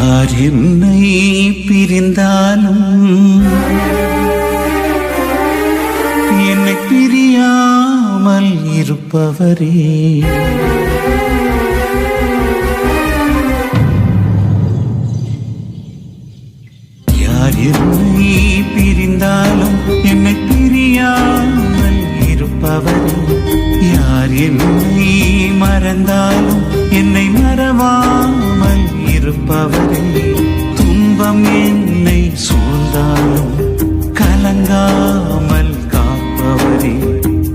யார் என்னை பிரிந்தாலும்? என்னை பிரியாமல் இருப்பவரே. யார் என்னை பிரிந்தாலும் என்னை பிரியாமல் இருப்பவரே. யார் என்னை மறந்தாலும் என்னை மறவாமல் இருப்பவரே துன்பம் என்னை சூழ்ந்தாலும் கலங்காமல் காப்பவரே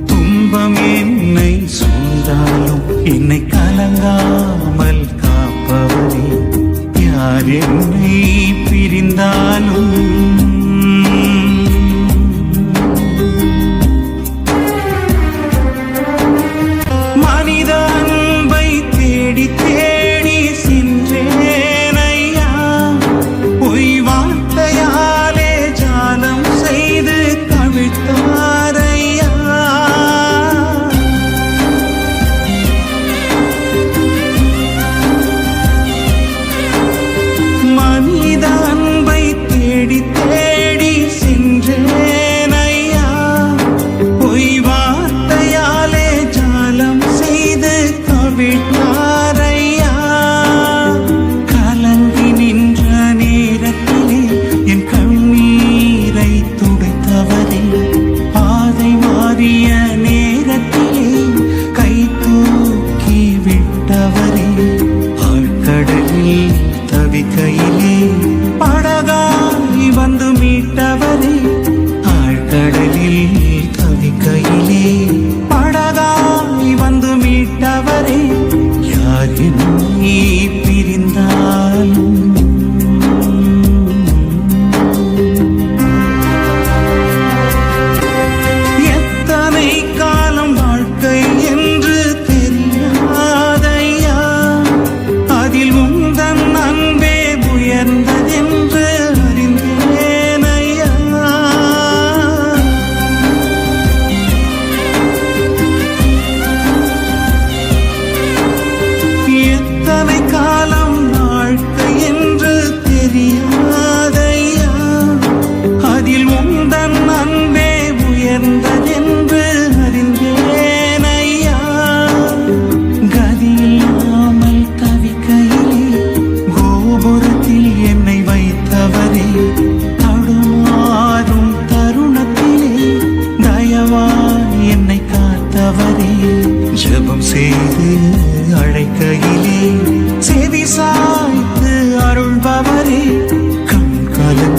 துன்பம் என்னை சூழ்ந்தாலும் என்னை கலங்காமல் காப்பவரே. யார் என்னை பிரிந்தாலும் cover the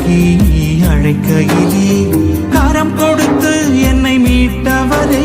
நோக்கி அழைக்கையிலே கரம் கொடுத்து என்னை மீட்டவரே.